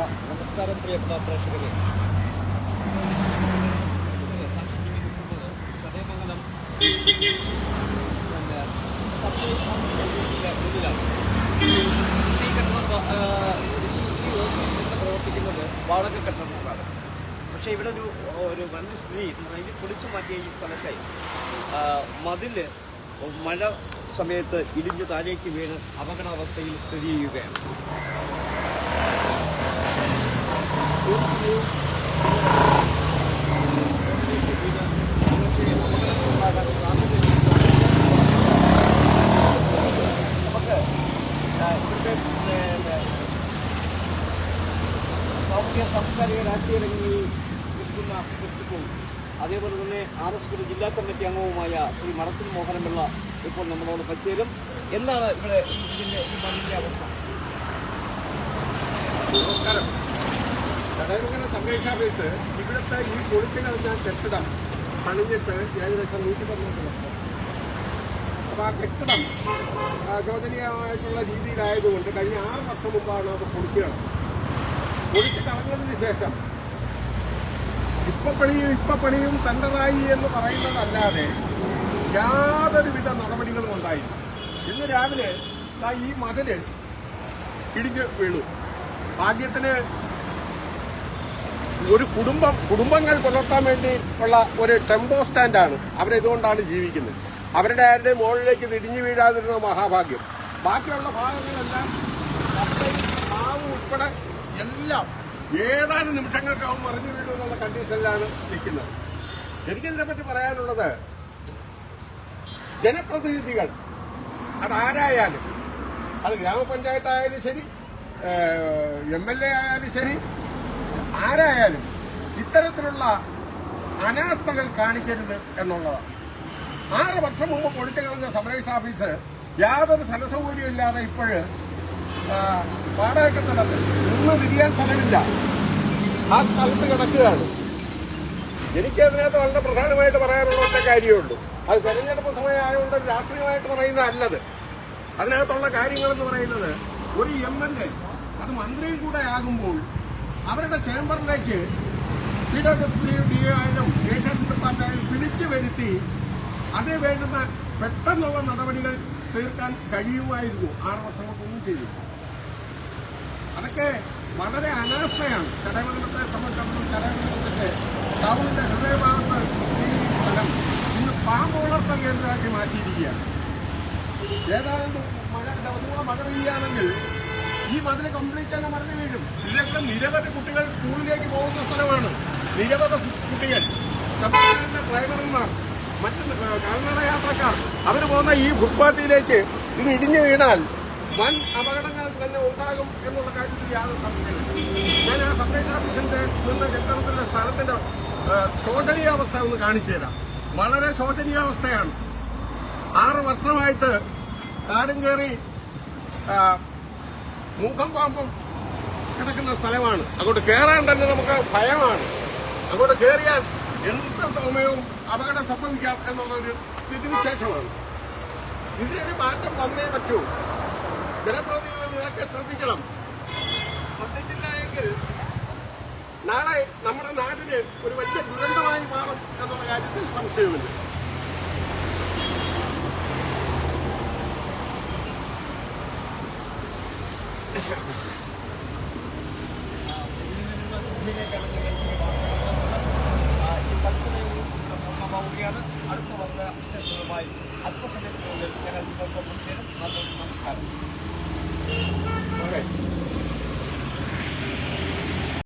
നമസ്കാരം പ്രിയപ്പെട്ട പ്രേക്ഷകരെ. ചടയമംഗലം. പിന്നെ ഈ കെട്ടിടം ഈ ഓഫീസിൽ പ്രവർത്തിക്കുന്നത് വാടക കെട്ടിടങ്ങളാണ് പക്ഷേ ഇവിടെ ഒരു ഒരു വൻ സ്ത്രീ ഇത് പൊളിച്ചു മാറ്റിയ ഈ സ്ഥലത്തെ മതിൽ മഴ സമയത്ത് ഇടിഞ്ഞു താഴേക്ക് വീണ് അപകടാവസ്ഥയിൽ സ്ഥിതി ചെയ്യുകയാണ്. സാമൂഹ്യ സാംസ്കാരിക രാഷ്ട്രീയ രംഗങ്ങളിൽ നിൽക്കുന്ന വ്യക്തിത്വവും അതേപോലെ തന്നെ ആർ എസ് പി ജില്ലാ കമ്മിറ്റി അംഗവുമായ ശ്രീ മടത്തിൽ മോഹനപിള്ള ഇപ്പോൾ നമ്മളോട് പച്ചേരും എന്താണ് ഇവിടെ ഇതിന്റെ ഈ മണ്ണിന്റെ അവസ്ഥ നമസ്കാരം ചടയമംഗലം സംരക്ഷാഫീസ് ഇവിടുത്തെ ഈ പൊളിച്ചു കളഞ്ഞ കെട്ടിടം പണിഞ്ഞിട്ട് ഏകദേശം നൂറ്റി പന്ത്രണ്ട് വർഷം. അപ്പോൾ ആ കെട്ടിടം ശോചനീയമായിട്ടുള്ള രീതിയിലായതുകൊണ്ട് കഴിഞ്ഞ ആറ് വർഷം മുമ്പാണ് അത് പൊളിച്ചു കളഞ്ഞത് പൊളിച്ചു കളഞ്ഞതിന് ശേഷം ഇപ്പം പണിയും ഇപ്പം പണിയും തണ്ടറായി എന്ന് പറയുന്നതല്ലാതെ യാതൊരുവിധ നടപടികളും ഉണ്ടായില്ല. ഇന്ന് രാവിലെ ഈ മതിൽ ഇടിഞ്ഞ് വീണു. ഭാഗ്യത്തിന് ഒരു കുടുംബം കുടുംബങ്ങൾ പുലർത്താൻ വേണ്ടി ഉള്ള ഒരു ടെമ്പോ സ്റ്റാൻഡാണ് അവരിതുകൊണ്ടാണ് ജീവിക്കുന്നത്. അവരുടെ ആരുടെ മുകളിലേക്ക് തിരിഞ്ഞു വീഴാതിരുന്ന മഹാഭാഗ്യം. ബാക്കിയുള്ള ഭാഗങ്ങളെല്ലാം മാവ് ഉൾപ്പെടെ എല്ലാം ഏതാനും നിമിഷങ്ങൾക്കാവും മറിഞ്ഞു വീഴുമെന്നുള്ള കണ്ടീഷനിലാണ് നിൽക്കുന്നത്. എനിക്കിതിനെ പറ്റി പറയാനുള്ളത് ജനപ്രതിനിധികൾ അതാരായാലും അത് ഗ്രാമപഞ്ചായത്തായാലും ശരി എം എൽ എ ആയാലും ശരി ആരായാലും ഇത്തരത്തിലുള്ള അനാസ്ഥകൾ കാണിക്കരുത് എന്നുള്ളതാണ്. ആറ് വർഷം മുമ്പ് പൊളിച്ചു കളഞ്ഞ സബ്രൈസ് ഓഫീസ് യാതൊരു സ്ഥലസൗകര്യം ഇല്ലാതെ ഇപ്പോഴ് വാടക കെട്ടിടത്തിൽ നിന്ന് തിരിയാൻ സ്ഥലമില്ല ആ സ്ഥലത്ത് കിടക്കുകയാണ്. എനിക്ക് അതിനകത്ത് വളരെ പ്രധാനമായിട്ട് പറയാനുള്ള ഒറ്റ കാര്യമുള്ളൂ. അത് തെരഞ്ഞെടുപ്പ് സമയമായതുകൊണ്ട് രാഷ്ട്രീയമായിട്ട് പറയുന്നതല്ലത്. അതിനകത്തുള്ള കാര്യങ്ങളെന്ന് പറയുന്നത് ഒരു എം എൽ എ അത് മന്ത്രിയും കൂടെ ആകുമ്പോൾ അവരുടെ ചേംബറിലേക്ക് പി ഡബ്ല്യു ഡി ആയാലും രജിസ്ട്രേഷൻ ഡിപ്പാർട്ട്മെന്റ് വിളിച്ചു വരുത്തി അതിന് വേണ്ടുന്ന പെട്ടെന്നുള്ള നടപടികൾ തീർക്കാൻ കഴിയുമായിരുന്നു. ആറ് കൊണ്ടൊന്നും ചെയ്തു. അതൊക്കെ വളരെ അനാസ്ഥയാണ്. ചടയമംഗലത്തെ സംബന്ധിച്ചിടത്തോളം ചടയമംഗലത്തിന്റെ ടൗണിന്റെ ഹൃദയഭാഗത്ത് സ്ഥലം ഇന്ന് പാമ്പ് വളർത്തൽ കേന്ദ്രമാക്കി മാറ്റിയിരിക്കുകയാണ്. ഏതാണ്ട് മഴ മഴ പെയ്യുകയാണെങ്കിൽ ഈ മതിൽ കംപ്ലീറ്റ് തന്നെ മറിഞ്ഞു വീഴും. ഇതിലൊക്കെ നിരവധി കുട്ടികൾ സ്കൂളിലേക്ക് പോകുന്ന സ്ഥലമാണ്. നിരവധി കുട്ടികൾ. ഡ്രൈവർമാർ മറ്റ് കാൽനട യാത്രക്കാർ അവർ പോകുന്ന ഈ ഫുട്പാത്തിലേക്ക് ഇത് ഇടിഞ്ഞു വീണാൽ വൻ അപകടങ്ങൾ തന്നെ ഉണ്ടാകും എന്നുള്ള കാര്യത്തിൽ യാതൊരു സംശയമില്ല ഞാൻ ആ സബ്ജക്ട് ഓഫീസിന്റെ നിന്ന് സ്ഥലത്തിന്റെ ശോചനീയാവസ്ഥ ഒന്ന് കാണിച്ചു തരാം. വളരെ ശോചനീയാവസ്ഥയാണ്. ആറ് വർഷമായിട്ട് കാടും കയറി മൂക്കം പാമ്പും കിടക്കുന്ന സ്ഥലമാണ്. അങ്ങോട്ട് കയറാൻ തന്നെ നമുക്ക് ഭയമാണ്. അങ്ങോട്ട് കയറിയാൽ എന്ത് സമയവും അപകടം സംഭവിക്കാം എന്നുള്ളൊരു സ്ഥിതിവിശേഷമാണ്. ഇതിനൊരു മാറ്റം വന്നേ പറ്റൂ. ജനപ്രതിനിധികൾ ഇതൊക്കെ ശ്രദ്ധിക്കണം. ശ്രദ്ധിച്ചില്ല എങ്കിൽ നാളെ നമ്മുടെ നാടിന് ഒരു വലിയ ദുരന്തമായി മാറും എന്നുള്ള കാര്യത്തിൽ സംശയമില്ല. ഈ